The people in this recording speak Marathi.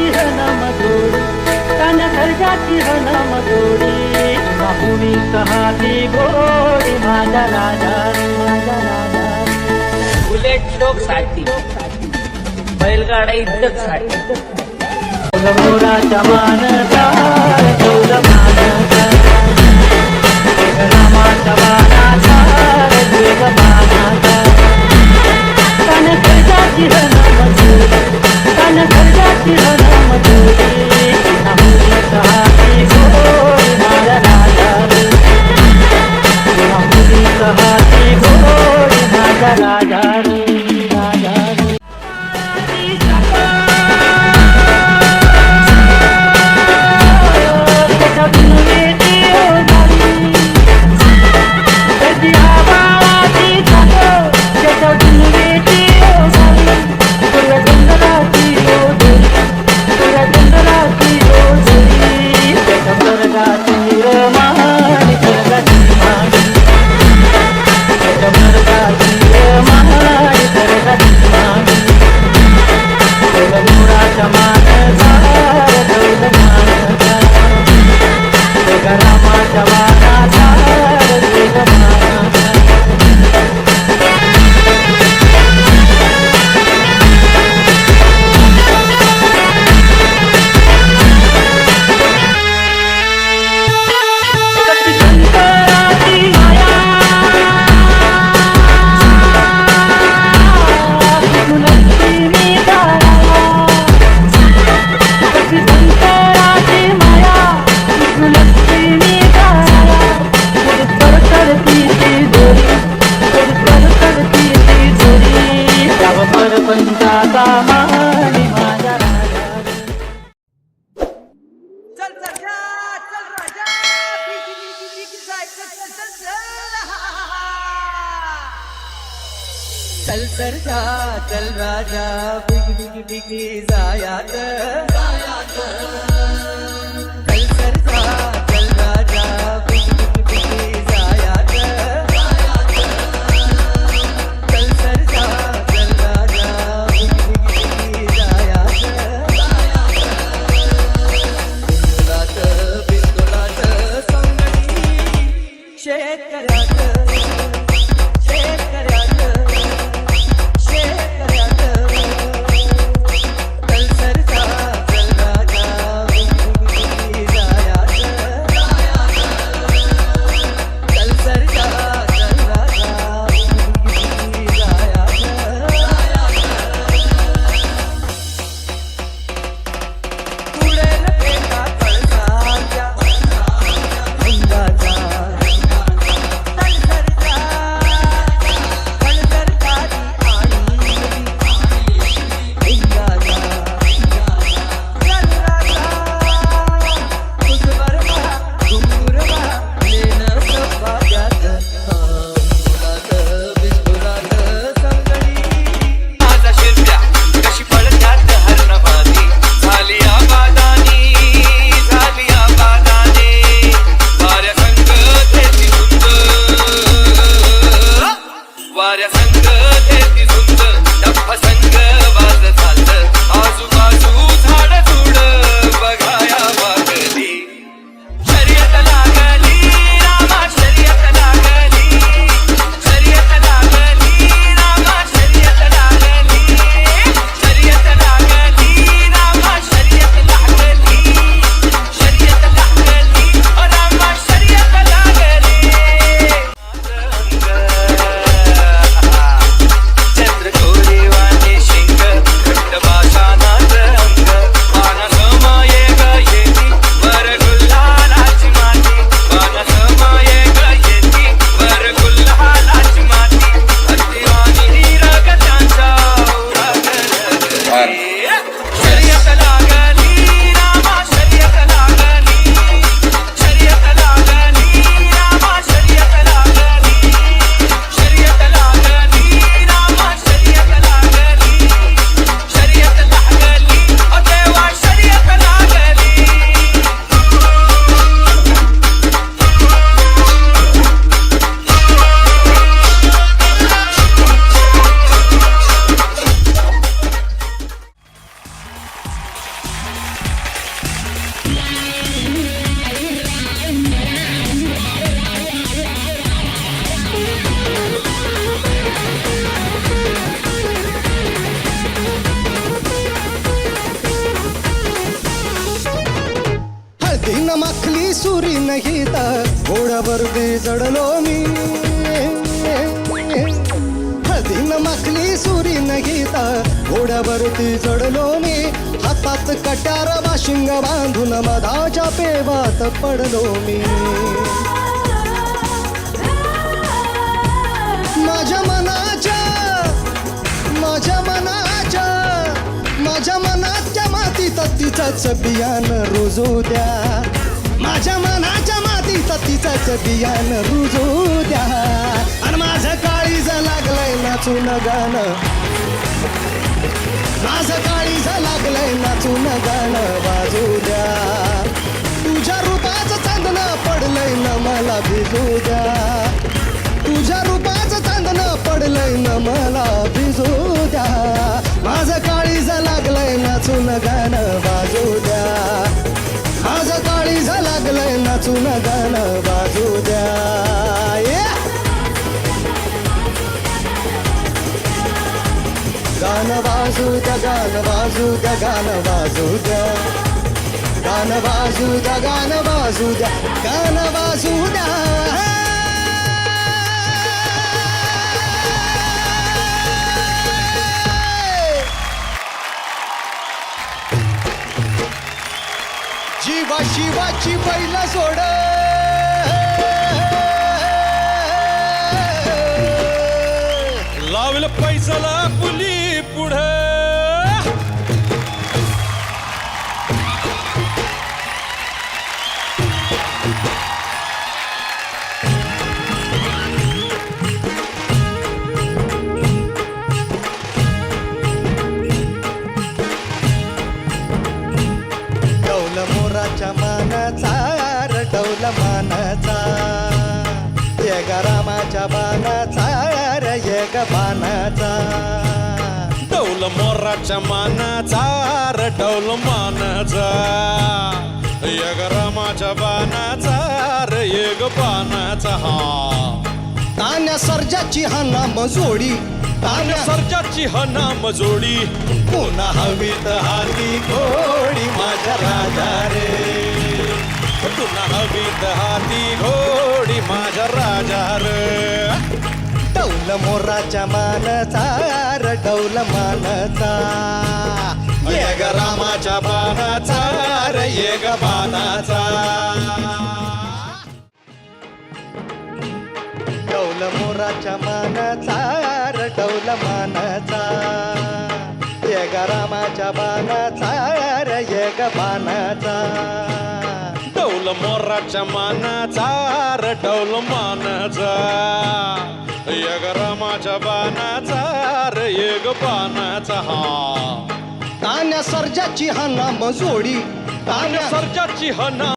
सर्जाची हनम मधुरी तन सर्जाची हनम गोडी बाहुनी कहाती गोडी माझा राजा राजा बुलेट लोक साठी बैलगाडा इज्जत साठी मोराच्या मानता चौद मानता रामाच्या मानाचा मानाचा तन सर्जाची हनम चल चल सरजा चल राजा बिग बिग बिगी जायात. जायात चल सरजा चल राजा सुरी नाही तर घोड्यावरती चढलो मी. हळदीनं माखली सुरी नाही तर घोड्यावरती चढलो मी. हातात कट्यार वाशिंग बांधून मधाच्या पेवात पडलो मी. माझ्या मनाच्या माझ्या मनाच्या माझ्या मनाच्या मातीत तिचंच बियाण रुजू द्या. माझ्या मनाच्या मातीत तिचं बियाण रुजू द्या. आणि माझं काळीज लागलंय नाचून गाणं. माझं काळीज लागलंय नाचून गाणं बाजू द्या. तुझ्या रूपाचं चांदणं पडलंय ना मला भिजू द्या. तुझ्या रूपाचं चांदणं पडलंय ना मला भिजू द्या. माझं काळीज लागलंय नाचून गाणं बाजू द्या. नाचून गाणं बाजू द्या. Yeah! गाणं वाजू द्या गाणं बाजू द्या गाणं बाजू द्या. गाणं बाजू द्या गाणं बाजू द्या गाणं बाजू द्या. शिवाची बैल सोड लावलं पैसाला पुली बाणाचा डौल मोराच्या मानाचा रटवल मानाचा. यग रामाच्या बाणाचा रे येग बाणाचा हा. तान्या सर्जाची हा नाम जोडी तान्या सर्जाची हा नाम जोडी पुन्हा हवीत हाती घोडी माझ्या राजा रे पुन्हा हवीत हाती घोडी माझ्या राजा रे रडवलं मोराच्या मानचा रडवलं मानचा ये ग रामाच्या बाणाचा रे ये ग बाणाचा डौल मोराच्या मानाचा रडवलं डौल मानाचा ये ग रामाच्या बाणाचा र ये ग बाणाचा डौल मोराच्या मानाचा रडवलं डौल मानाचा यग रामाच्या बाणाचा रे येग बाणाचा हा. तान्या सर्जाची हा नाम जोडी तान्या सर्जाची हा नाम